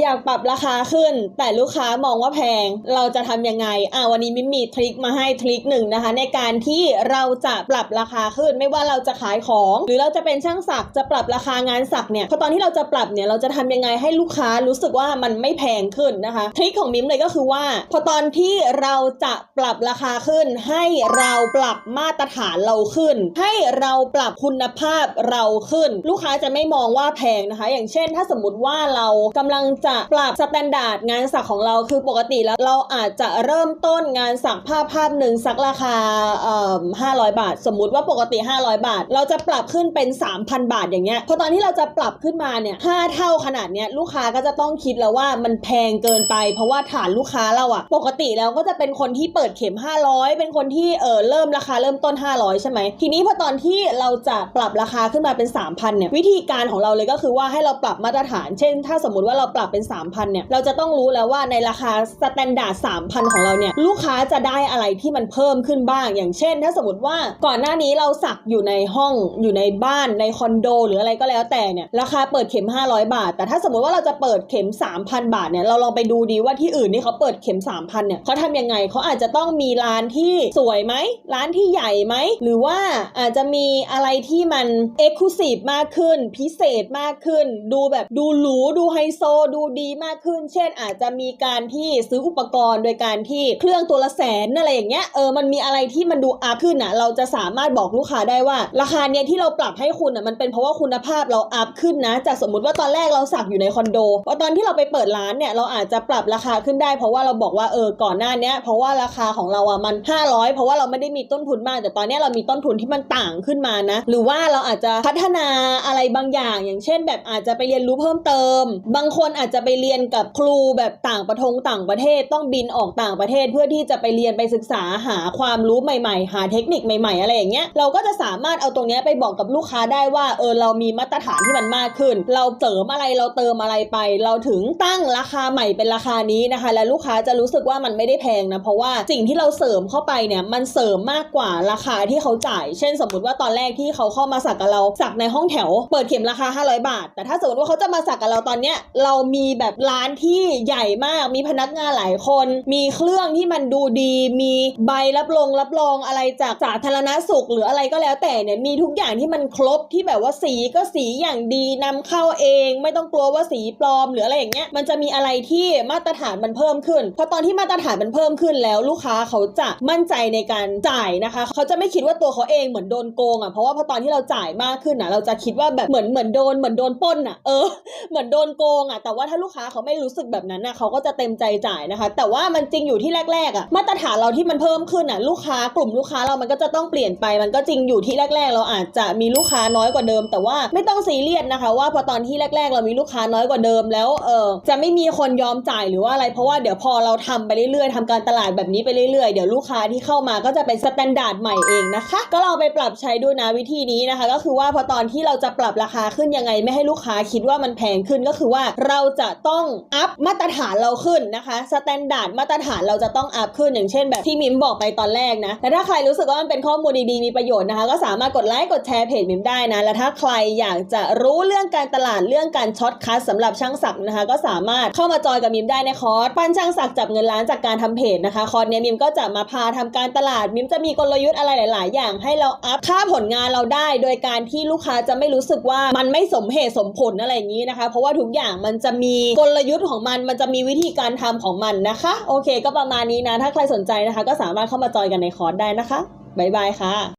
อยากปรับราคาขึ้น แต่ลูกค้ามองว่าแพง เราจะทำยังไง อ่าวันนี้มิมมีทริคมาให้ทริคหนึ่งนะคะ ในการที่เราจะปรับราคาขึ้น ไม่ว่าเราจะขายของ หรือเราจะเป็นช่างสักจะปรับราคางานสักเนี่ยพอตอนที่เราจะปรับเนี่ยเราจะทำยังไงให้ลูกค้ารู้สึกว่ามันไม่แพงขึ้นนะคะทริคของมิมเลยก็คือว่า พอตอนที่เราจะปรับราคาขึ้น ให้เราปรับมาตรฐานเราขึ้น ให้เราปรับคุณภาพเราขึ้น ลูกค้าจะไม่มองว่าแพงนะคะ อย่างเช่น ถ้าสมมติว่าเรากำลังจะปรับสแตนดาร์ดงานสักของเราคือปกติแล้วเราอาจจะเริ่มต้นงานสักภาพภาพหนึ่งสักราคาเอ่อ500บาท สมมุติว่าปกติ 500 บาท เราจะปรับขึ้นเป็น 3,000 บาทอย่างเงี้ยพอตอนที่เราจะปรับขึ้นมาเนี่ย5เท่าขนาดเนี้ยลูกค้าก็จะต้องคิดแล้วว่ามันแพงเกินไป เพราะว่าฐานลูกค้าเราอะปกติแล้วก็จะเป็นคนที่เปิดเข็ม 500 เป็นคนที่เออเริ่มราคาเริ่มต้น 500 ใช่ไหมทีนี้พอตอนที่เราจะปรับราคาขึ้นมาเป็น 3,000เนี่ยวิธีการของเราเลยก็คือว่าให้เราปรับมาตรฐาน เช่น ถ้าสมมติว่าเราปรับเป็น3,000เนี่ยเราจะต้องรู้แล้วว่าในราคาสแตนดาร์ด3,000 ของเราเนี่ยลูกค้าจะได้อะไรที่มันเพิ่มขึ้นบ้าง อย่างเช่น ถ้าสมมติว่าก่อนหน้านี้เราสักอยู่ในห้องอยู่ในบ้านในคอนโด หรืออะไรก็แล้วแต่เนี่ยราคาเปิดเข็ม 500 บาท แต่ถ้าสมมติว่าเราจะเปิดเข็ม 3,000 บาทเนี่ยเราลองไปดูดีว่าที่อื่นที่เขาเปิดเข็ม 3,000เนี่ยเขาทำยังไงเขาอาจจะต้องมีร้านที่สวยไหมร้านที่ใหญ่ไหมหรือว่าอาจจะมีอะไรที่มันเอ็กซ์คลูซีฟมากขึ้น พิเศษมากขึ้น ดูแบบดูหรูดูไฮโซดูดีมากขึ้น เช่น อาจจะมีการที่ซื้ออุปกรณ์ โดยการที่เครื่องตัวละแสนอะไรอย่างเงี้ยเออมันมีอะไรที่มันดูอัพขึ้นอะเราจะสามารถบอกลูกค้าได้ว่า ราคาเนี้ยที่เราปรับให้คุณอะมันเป็นเพราะว่าคุณภาพเราอัพขึ้นนะ จากสมมติว่าตอนแรกเราสักอยู่ในคอนโดพอตอนที่เราไปเปิดร้านเนี่ยเราอาจจะปรับราคาขึ้นได้ เพราะว่าเราบอกว่าเออก่อนหน้าเนี้ยเพราะว่าราคาของเราอะมัน 500 เพราะว่าเราไม่ได้มีต้นทุนมาก แต่ตอนเนี้ยเรามีต้นทุนที่มันต่างขึ้นมานะ หรือว่าเราอาจจะพัฒนาอะไรบางอย่าง อย่างเช่น แบบอาจจะไปเรียนรู้เพิ่มเติม บางคนอาจจะไปเรียนกับครูแบบต่างประทงต่างประเทศต้องบินออกต่างประเทศเพื่อที่จะไปเรียนไปศึกษาหาความรู้ใหม่ ๆ หาเทคนิคใหม่ ๆ อะไรอย่างเงี้ยเราก็จะสามารถเอาตรงเนี้ยไปบอกกับลูกค้าได้ว่าเออเรามีมาตรฐานที่มันมากขึ้น เราเสริมอะไรเราเติมอะไรไป เราถึงตั้งราคาใหม่เป็นราคานี้นะคะ และลูกค้าจะรู้สึกว่ามันไม่ได้แพงนะเพราะว่าสิ่งที่เราเสริมเข้าไปเนี่ยมันเสริมมากกว่าราคาที่เขาจ่าย เช่น สมมติว่าตอนแรกที่เขาเข้ามาสักกับเราสักในห้องแถว เปิดเข็มราคา 500 บาท แต่ถ้าสมมติว่าเขาจะมาสักกับเราตอนเนี้ยเรามีีแบบร้านที่ใหญ่มาก มีพนักงานหลายคน มีเครื่องที่มันดูดี มีใบรับรองรับรองอะไรจากสาธารณสุขหรืออะไรก็แล้วแต่เนี่ย มีทุกอย่างที่มันครบที่แบบว่าสีก็สีอย่างดีนำเข้าเอง ไม่ต้องกลัวว่าสีปลอมหรืออะไรอย่างเงี้ย มันจะมีอะไรที่มาตรฐานมันเพิ่มขึ้น เพราะตอนที่มาตรฐานมันเพิ่มขึ้นแล้วลูกค้าเขาจะมั่นใจในการจ่ายนะคะ เขาจะไม่คิดว่าตัวเขาเองเหมือนโดนโกงอะ เพราะว่าพอตอนที่เราจ่ายมากขึ้นอะ เราจะคิดว่าแบบเหมือนเหมือนโดนเหมือนโดนป้นอะ เออ เหมือนโดนโกงอะ แต่ว่าถ้าลูกค้าเขาไม่รู้สึกแบบนั้นอะเขาก็จะเต็มใจจ่ายนะคะ แต่ว่ามันจริงอยู่ที่แรกๆอะมาตรฐานเราที่มันเพิ่มขึ้นอะลูกค้ากลุ่มลูกค้าเรามันก็จะต้องเปลี่ยนไป มันก็จริงอยู่ที่แรก ๆ เราอาจจะมีลูกค้าน้อยกว่าเดิม แต่ว่าไม่ต้องซีเรียสนะคะว่าพอตอนที่แรก ๆ เรามีลูกค้าน้อยกว่าเดิมแล้วเออจะไม่มีคนยอมจ่ายหรือว่าอะไรเพราะว่าเดี๋ยวพอเราทำไปเรื่อยๆทำการตลาดแบบนี้ไปเรื่อยๆเดี๋ยวลูกค้าที่เข้ามาก็จะเป็นสแตนดาร์ดใหม่เองนะคะก็ลองไปปรับใช้ดูนะวิธีนี้นะคะ ก็คือว่าพอตอนที่เราจะปรับราคาขึ้นยังไงไม่ให้ลูกค้าคิดว่ามันแพงขึ้นก็คือว่าเราจะต้องอัพมาตรฐานเราขึ้นนะคะสแตนดาร์ดมาตรฐานเราจะต้องอัพขึ้นอย่างเช่น แบบที่มิมบอกไปตอนแรกนะแต่ถ้าใครรู้สึกว่ามันเป็นข้อมูลดีๆมีประโยชน์นะคะ ก็สามารถกดไลค์กดแชร์เพจมิมได้นะและถ้าใครอยากจะรู้เรื่องการตลาดเรื่องการช็อตคัทสำหรับช่างศักดิ์นะคะ ก็สามารถเข้ามาจอยกับมิมได้ในคอร์สปันช่างศักดิ์จับเงินล้านจากการทำเพจนะคะคอร์สเนี้ยมิมก็จะมาพาทำการตลาดมิมจะมีกลยุทธ์อะไรหลาย ๆ อย่างให้เราอัพค่าผลงานเราได้ โดยการที่ลูกค้าจะไม่รู้สึกว่ามันไม่สมเหตุสมผลอะไรอย่างนี้นะคะ เพราะว่าทุกอย่างมันจะมีกลยุทธ์ของมัน มันจะมีวิธีการทำของมันนะคะ โอเค ก็ประมาณนี้นะ ถ้าใครสนใจนะคะ ก็สามารถเข้ามาจอยกันในคอร์สได้นะคะ บ๊ายบายค่ะ